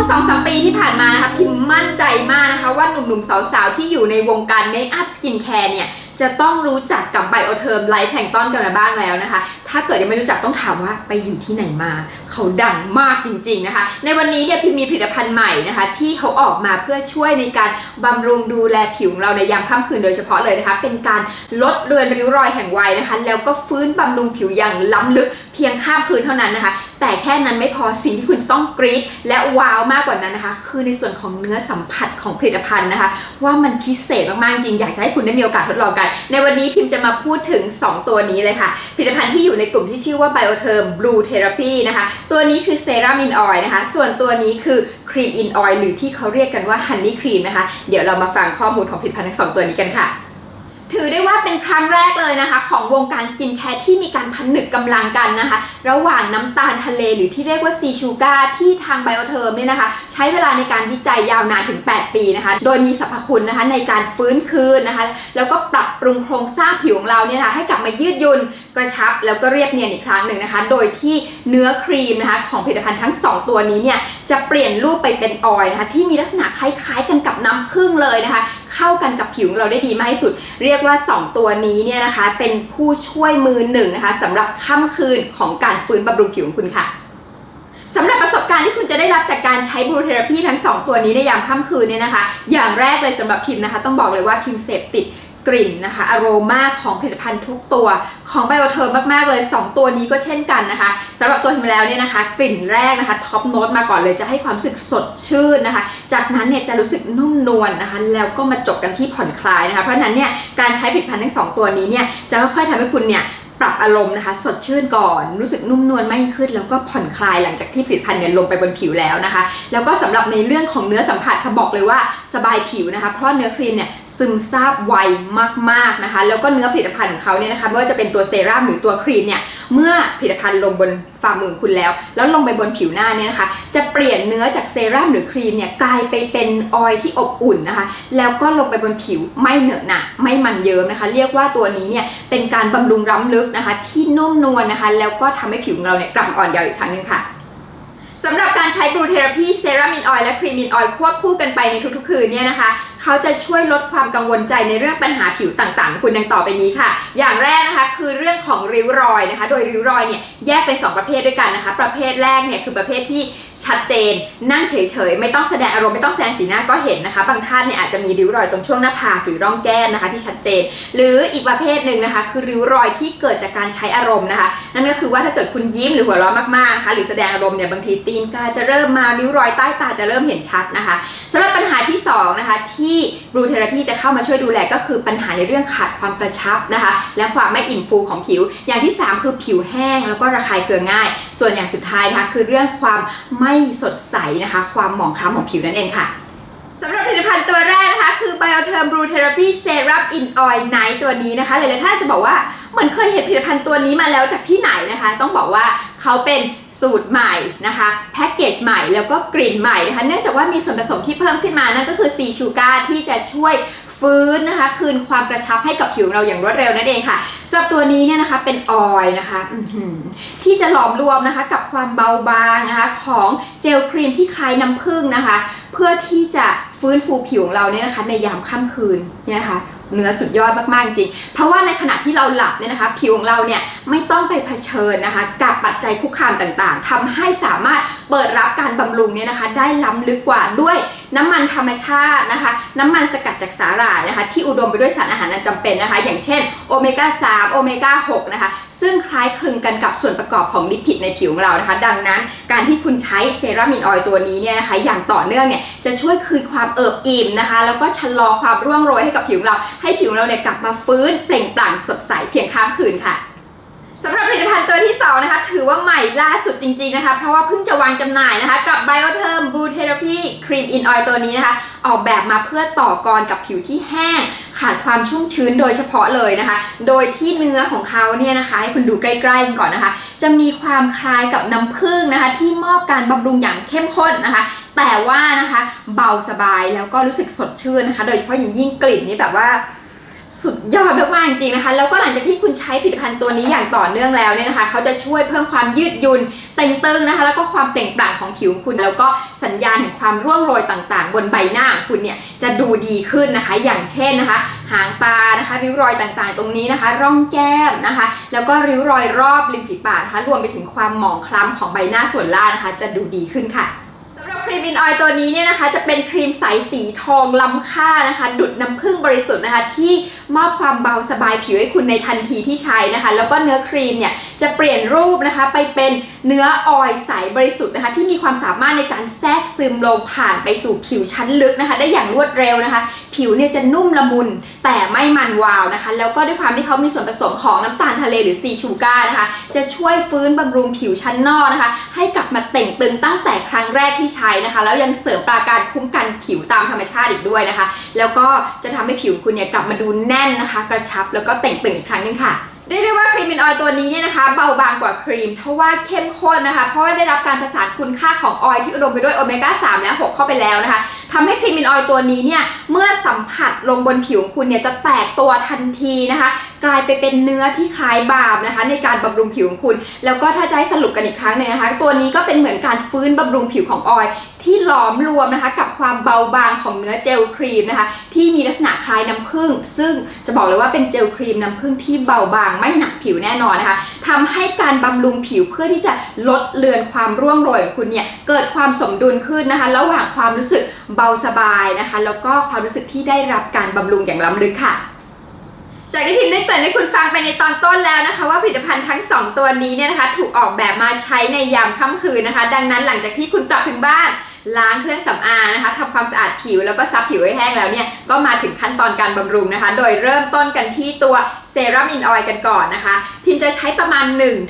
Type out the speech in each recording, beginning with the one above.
2อสปีที่ผ่านมานะคะพิมมั่นใจมากนะคะ ว่าหนุ่มๆ สาวๆ ที่อยู่ในวงการเมคอัพสกินแคร์เนี่ย จะต้องรู้จักกับไบโอเทอร์มไลท์แพลงต้อนกันมาบ้างแล้วนะคะ ถ้าเกิดยังไม่รู้จักต้องถามว่าไปอยู่ที่ไหนมา เขาดังมากจริงๆนะคะ ในวันนี้เนี่ยพิมมีผลิตภัณฑ์ใหม่นะคะ ที่เขาออกมาเพื่อช่วยในการบำรุงดูแลผิวของเราในยามค่ำคืนโดยเฉพาะเลยนะคะ เป็นการลดเรือนริ้วรอยแห่งวัยนะคะ แล้วก็ฟื้นบำรุงผิวอย่างล้ำลึกเพียงข้ามคืนเท่านั้นนะคะ แต่แค่นั้นไม่พอสิ่งที่คุณจะต้องกรี๊ดและว้าวมากกว่านั้นนะคะ คือในส่วนของเนื้อสัมผัสของผลิตภัณฑ์นะคะ ว่ามันพิเศษมากๆจริงอยากจะให้คุณได้มีโอกาสทดลองกัน ในวันนี้พิมจะมาพูดถึง 2 ตัวนี้เลยค่ะ ผลิตภัณฑ์ที่อยู่ในกลุ่มที่ชื่อว่า Biotherm Blue Therapy นะคะ ตัวนี้คือเซรั่มอินออยนะคะ ส่วนตัวนี้คือครีมอินออยหรือที่เขาเรียกกันว่าฮันนี่ครีมนะคะ เดี๋ยวเรามาฟังข้อมูลของผลิตภัณฑ์ทั้งสองตัวนี้กันค่ะ ถือได้ว่าเป็นครั้งแรกเลยนะคะ ของวงการสกินแคร์ที่มีการผนึกกำลังกันนะคะ ระหว่างน้ำตาลทะเลหรือที่เรียกว่าซีชูการ์ที่ทางไบโอเทอร์มเนี่ยนะคะ ใช้เวลาในการวิจัยยาวนานถึง 8 ปีนะคะ โดยมีสรรพคุณนะคะในการฟื้นคืนนะคะ แล้วก็ปรับปรุงโครงสร้างผิวของเราเนี่ยนะะให้กลับมายืดหยุ่นกระชับแล้วก็เรียบเนียนอีกครั้งหนึ่งนะคะ โดยที่เนื้อครีมนะคะของผลิตภัณฑ์ทั้ง 2 ตัวนี้เนี่ยจะเปลี่ยนรูปไปเป็นออยล์นะคะที่มีลักษณะคล้ายๆกันกับน้ำผึ้งเลยนะคะ เข้ากันกับผิวของเราได้ดีมากที่สุด เรียกว่า 2 ตัวนี้เนี่ยนะคะ เป็นผู้ช่วยมือหนึ่งนะคะสำหรับค่ำคืนของการฟื้นบำรุงผิวของคุณค่ะสำหรับประสบการณ์ที่คุณจะได้รับจากการใช้บลูเทอราพีทั้ง 2 ตัวนี้ในยามค่ำคืนเนี่ยนะคะ อย่างแรกเลยสำหรับพิมพ์นะคะ ต้องบอกเลยว่าพิมพ์เสพติด กลิ่นนะคะอโรมาของผลิตภัณฑ์ทุกตัวของไบโอเทอร์มาก ๆ เลย 2 ตัวนี้ก็เช่นกันนะคะสำหรับตัวทิมแล้วเนี่ยนะคะ กลิ่นแรกนะคะท็อปโน้ตมาก่อนเลยจะให้ความรู้สึกสดชื่นนะคะ จากนั้นเนี่ยจะรู้สึกนุ่มนวลนะคะ แล้วก็มาจบกันที่ผ่อนคลายนะคะ เพราะฉะนั้นเนี่ยการใช้ผลิตภัณฑ์ทั้งสองตัวนี้เนี่ยจะค่อยๆทำให้คุณเนี่ย ปรับอารมณ์นะคะ สดชื่นก่อน รู้สึกนุ่มนวลมากขึ้น แล้วก็ผ่อนคลายหลังจากที่ผลิตภัณฑ์เนี่ยลงไปบนผิวแล้วนะคะ แล้วก็สำหรับในเรื่องของเนื้อสัมผัสค่ะบอกเลยว่าสบายผิวนะคะ เพราะเนื้อครีมเนี่ยซึมซาบไวมากๆนะคะ แล้วก็เนื้อผลิตภัณฑ์ของเขาเนี่ยนะคะไม่ว่าจะเป็นตัวเซรั่มหรือตัวครีมเนี่ยเมื่อผลิตภัณฑ์ลงบนฝ่ามือคุณแล้ว แล้วลงไปบนผิวหน้าเนี่ยนะคะ จะเปลี่ยนเนื้อจากเซรั่มหรือครีมเนี่ยกลายไปเป็นออยล์ที่อบอุ่นนะคะ แล้วก็ลงไปบนผิวไม่เหนอะหนะไม่มันเยิ้มนะคะ เรียกว่าตัวนี้เนี่ยเป็นการบำรุงล้ำลึกนะคะที่นุ่มนวลนะคะ แล้วก็ทำให้ผิวของเราเนี่ยกลับมอ่อนเยาว์อีกครั้งหนึงค่ะสำหรับการใช้บลูเทอราพีเซรามินออยล์และครีมินออยล์ควบคู่กันไปในทุกๆ คืนเนี่ยนะคะเขาจะช่วยลดความกังวลใจในเรื่องปัญหาผิวต่างๆ คุณดังต่อไปนี้ค่ะ อย่างแรกนะคะคือเรื่องของริ้วรอยนะคะ โดยริ้วรอยเนี่ยแยกเป็น 2 ประเภทด้วยกันนะคะ ประเภทแรกเนี่ยคือประเภทที่ชัดเจน นั่งเฉยๆ ไม่ต้องแสดงอารมณ์ไม่ต้องแสดงสีหน้าก็เห็นนะคะ บางท่านเนี่ยอาจจะมีริ้วรอยตรงช่วงหน้าผากหรือร่องแก้มนะคะ ที่ชัดเจน หรืออีกประเภทหนึ่งนะคะ คือริ้วรอยที่เกิดจากการใช้อารมณ์นะคะ นั่นก็คือว่าถ้าเกิดคุณยิ้มหรือหัวเราะมากๆนะคะหรือแสดงอารมณ์เนี่ยบางทีตีนกาจะเริ่มมาริ้วรอยใต้ตาจะเริ่มเห็นชัดนะคะสำหรับปัญหาที่สองนะคะที่บลูเทอราพีจะเข้ามาช่วยดูแลก็คือปัญหาในเรื่องขาดความกระชับนะคะ และความไม่อิ่มฟูของผิว อย่างที่ 3 คือผิวแห้งแล้วก็ระคายเคืองง่าย ส่วนอย่างสุดท้ายนะคะคือเรื่องความไม่สดใสนะคะ ความหมองคล้ำของผิวนั่นเองค่ะสำหรับผลิตภัณฑ์ตัวแรกนะคะ คือ Bioterm Blue Therapy Serum in Oil Night ตัวนี้นะคะหลายๆท่านอาจะบอกว่า เหมือนเคยเห็นผลิตภัณฑ์ตัวนี้มาแล้วจากที่ไหนนะคะ ต้องบอกว่าเขาเป็นสูตรใหม่นะคะแพ็กเกจใหม่แล้วก็กลิ่นใหม่นะคะเนื่องจากว่ามีส่วนผสมที่เพิ่มขึ้นมานั่นก็คือซีชูการ์ที่จะช่วยฟื้นนะคะ คืนความกระชับให้กับผิวเราอย่างรวดเร็วนั่นเองค่ะสำหรับตัวนี้เนี่ยนะคะเป็นออยล์นะคะที่จะหลอมรวมนะคะกับความเบาบางนะคะของเจลครีมที่คล้ายน้ำผึ้งนะคะ เพื่อที่จะฟื้นฟูผิวของเราเนี่ยนะคะในยามค่ำคืนเนี่ยนะคะ เนื้อสุดยอดมากๆจริง เพราะว่าในขณะที่เราหลับเนี่ยนะคะ ผิวของเราเนี่ยไม่ต้องไปเผชิญนะคะ กับปัจจัยคุกคามต่างๆทำให้สามารถเปิดรับการบำรุงเนี่ยนะคะ ได้ล้ำลึกกว่าด้วยน้ำมันธรรมชาตินะคะ น้ำมันสกัดจากสาหร่ายนะคะ ที่อุดมไปด้วยสารอาหารอันจำเป็นนะคะ อย่างเช่นโอเมก้า3โอเมก้า6นะคะ ซึ่งคล้ายคลึงกันกับส่วนประกอบของลิปิดในผิวของเรานะคะ ดังนั้นการที่คุณใช้เซรัมอินออยล์ตัวนี้เนี่ยนะคะ อย่างต่อเนื่องเนี่ยจะช่วยคืนความเอิบอิ่มนะคะ แล้วก็ชะลอความร่วงโรยให้กับผิวเราให้ผิวของเราเนี่ยกลับมาฟื้นเปล่งปลั่งสดใสเพียงข้ามคืนค่ะสำหรับผลิตภัณฑ์ตัวที่ 2 นะคะ ถือว่าใหม่ล่าสุดจริง ๆ นะคะ เพราะว่าเพิ่งจะวางจำหน่ายนะคะ กับ Biotherm Blue Therapy Cream In Oil ตัวนี้นะคะ ออกแบบมาเพื่อต่อกรกับผิวที่แห้ง ขาดความชุ่มชื้นโดยเฉพาะเลยนะคะ โดยที่เนื้อของเขาเนี่ยนะคะ ให้คุณดูใกล้ๆกันก่อนนะคะ จะมีความคล้ายกับน้ำผึ้งนะคะ ที่มอบการบำรุงอย่างเข้มข้นนะคะ แต่ว่านะคะเบาสบายแล้วก็รู้สึกสดชื่นนะคะ โดยเฉพาะอย่างยิ่งกลิ่นนี่แบบว่าสุดยอดมากๆจริงๆนะคะ แล้วก็หลังจากที่คุณใช้ผลิตภัณฑ์ตัวนี้อย่างต่อเนื่องแล้วเนี่ยนะคะ เขาจะช่วยเพิ่มความยืดหยุ่นเต่งตึงนะคะ แล้วก็ความเปล่งปลั่งของผิวคุณ แล้วก็สัญญาณแห่งความร่วงโรยต่างๆ บนใบหน้าของคุณเนี่ยจะดูดีขึ้นนะคะ อย่างเช่นนะคะ หางตานะคะริ้วรอยต่างๆ ตรงนี้นะคะ ร่องแก้มนะคะ แล้วก็ริ้วรอยรอบริมฝีปากนะคะรวมไปถึงความหมองคล้ำของใบหน้าส่วนล่างนะคะ จะดูดีขึ้นค่ะ ครีมอินออยตัวนี้เนี่ยนะคะ จะเป็นครีมใสสีทองล้ำค่านะคะ ดุดน้ำผึ้งบริสุทธิ์นะคะ ที่มอบความเบาสบายผิวให้คุณในทันทีที่ใช้นะคะ แล้วก็เนื้อครีมเนี่ย จะเปลี่ยนรูปนะคะไปเป็นเนื้อออยล์ใสบริสุทธิ์นะคะ ที่มีความสามารถในการแทรกซึมลงผ่านไปสู่ผิวชั้นลึกนะคะ ได้อย่างรวดเร็วนะคะ ผิวเนี่ยจะนุ่มละมุนแต่ไม่มันวาวนะคะ แล้วก็ด้วยความที่เขามีส่วนผสมของน้ำตาลทะเลหรือซีชูการ์นะคะ จะช่วยฟื้นบำรุงผิวชั้นนอกนะคะ ให้กลับมาเต่งตึงตั้งแต่ครั้งแรกที่ใช้นะคะ แล้วยังเสริมปราการคุ้มกันผิวตามธรรมชาติอีกด้วยนะคะ แล้วก็จะทำให้ผิวคุณเนี่ยกลับมาดูแน่นนะคะ กระชับแล้วก็เต่งตึงอีกครั้งหนึงค่ะ เรียกได้ว่าครีมมินออยตัวนี้เนี่ยนะคะ เบาบางกว่าครีมเพราะว่าเข้มข้นนะคะ เพราะว่าได้รับการผสานคุณค่าของออยที่อุดมไปด้วยโอเมก้า3 และ 6 เข้าไปแล้วนะคะทำให้ครีมมินออยตัวนี้เนี่ยเมื่อสัมผัสลงบนผิวของคุณเนี่ยจะแตกตัวทันทีนะคะ กลายไปเป็นเนื้อที่คล้ายบาล์มนะคะ ในการบำรุงผิวของคุณ แล้วก็ถ้าจะให้สรุปกันอีกครั้งหนึ่งนะคะ ตัวนี้ก็เป็นเหมือนการฟื้นบำรุงผิวของออยที่หลอมรวมนะคะ กับความเบาบางของเนื้อเจลครีมนะคะ ที่มีลักษณะคล้ายน้ำผึ้งซึ่งจะบอกเลยว่าเป็นเจลครีมน้ำผึ้งที่เบาบางไม่หนักผิวแน่นอนนะคะทำให้การบำรุงผิวเพื่อที่จะลดเลือนความร่วงโรยของคุณเนี่ยเกิดความสมดุลขึ้นนะคะ ระหว่างความรู้สึกเบาสบายนะคะ แล้วก็ความรู้สึกที่ได้รับการบำรุงอย่างล้ำลึกค่ะจากที่พิมพ์ได้เกริ่นให้คุณฟังไปในตอนต้นแล้วนะคะ ว่าผลิตภัณฑ์ทั้ง 2 ตัวนี้เนี่ยนะคะ ถูกออกแบบมาใช้ในยามค่ำคืนนะคะ ดังนั้นหลังจากที่คุณกลับถึงบ้าน ล้างเครื่องสำอางนะคะทำความสะอาดผิวแล้วก็ซับผิวให้แห้งแล้วเนี่ยก็มาถึงขั้นตอนการบำรุงนะคะ โดยเริ่มต้นกันที่ตัวเซรั่มอินออยล์กันก่อนนะคะ พิมจะใช้ประมาณ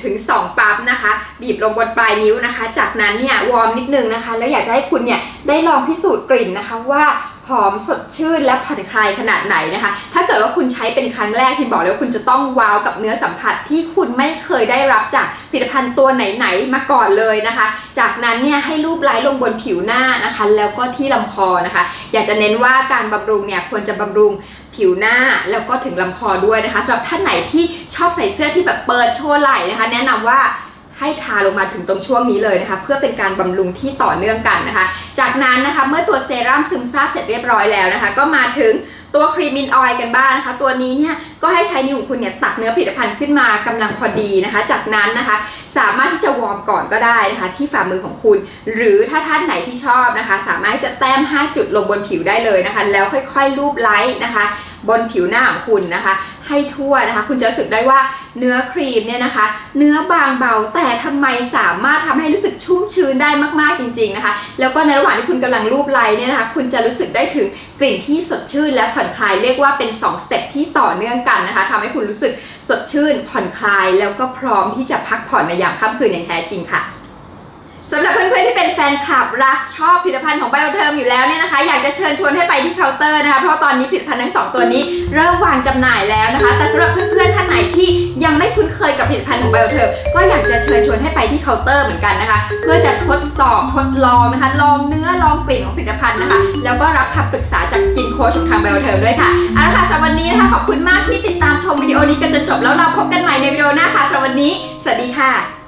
1-2 ปั๊บนะคะ บีบลงบนปลายนิ้วนะคะ จากนั้นเนี่ยวอร์มนิดนึงนะคะ แล้วอยากจะให้คุณเนี่ยได้ลองพิสูจน์กลิ่นนะคะว่า หอมสดชื่นและผ่อนคลายขนาดไหนนะคะ ถ้าเกิดว่าคุณใช้เป็นครั้งแรกพิมบอกเลยว่าคุณจะต้องว้าวกับเนื้อสัมผัสที่คุณไม่เคยได้รับจากผลิตภัณฑ์ตัวไหนๆมาก่อนเลยนะคะ จากนั้นเนี่ยให้รูปไล้ลงบนผิวหน้านะคะ แล้วก็ที่ลำคอนะคะ อยากจะเน้นว่าการบำรุงเนี่ยควรจะบำรุงผิวหน้าแล้วก็ถึงลำคอด้วยนะคะสำหรับท่านไหนที่ชอบใส่เสื้อที่แบบเปิดโชว์ไหล่นะคะ แนะนำว่า ให้ทาลงมาถึงตรงช่วงนี้เลยนะคะ เพื่อเป็นการบำรุงที่ต่อเนื่องกันนะคะ จากนั้นนะคะเมื่อตัวเซรั่มซึมซาบเสร็จเรียบร้อยแล้วนะคะ ก็มาถึงตัวครีมมินออยล์กันบ้างนะคะ ตัวนี้เนี่ยก็ให้ใช้นิ้วของคุณเนี่ยตักเนื้อผลิตภัณฑ์ขึ้นมากำลังพอดีนะคะ จากนั้นนะคะ สามารถที่จะวอร์มก่อนก็ได้นะคะ ที่ฝ่ามือของคุณ หรือถ้าท่านไหนที่ชอบนะคะ สามารถจะแต้ม 5 จุดลงบนผิวได้เลยนะคะ แล้วค่อยๆลูบไล้นะคะ บนผิวหน้าของคุณนะคะ ให้ทั่วนะคะ คุณจะรู้สึกได้ว่าเนื้อครีมเนี่ยนะคะ เนื้อบางเบาแต่ทำไมสามารถทำให้รู้สึกชุ่มชื้นได้มากๆจริง ๆนะคะ แล้วก็ในระหว่างที่คุณกำลังรูปไล้เนี่ยนะคะ คุณจะรู้สึกได้ถึงกลิ่นที่สดชื่นและผ่อนคลายเรียกว่าเป็น2สเต็ปที่ต่อเนื่องกันนะคะทำให้คุณรู้สึกสดชื่น ผ่อนคลายแล้วก็พร้อมที่จะพักผ่อนในยามค่ำคืนอย่างแท้จริงค่ะ สำหรับเพื่อนๆที่เป็นแฟนคลับรักชอบผลิตภัณฑ์ของไบโอเทอร์อยู่แล้วเนี่ยนะคะ อยากจะเชิญชวนให้ไปที่เคาน์เตอร์นะคะ เพราะตอนนี้ผลิตภัณฑ์ทั้งสองตัวนี้เริ่มวางจำหน่ายแล้วนะคะ แต่สำหรับเพื่อนๆท่านไหนที่ยังไม่คุ้นเคยกับผลิตภัณฑ์ของไบโอเทอร์ก็อยากจะเชิญชวนให้ไปที่เคาน์เตอร์เหมือนกันนะคะ เพื่อจะทดสอบทดลองนะคะ ลองเนื้อลองกลิ่นของผลิตภัณฑ์นะคะ แล้วก็รับคำปรึกษาจากสกินโค้ชของทางไบโอเทอร์ด้วยค่ะเอาละค่ะสำหรับวันนี้นะคะขอบคุณมากที่ติดตามชมวิดีโอนี้กันจนจบแล้วเราพบกันใหม่ในวิดีโอหน้าค่ะสำหรับวันนี้สวัสดีค่ะ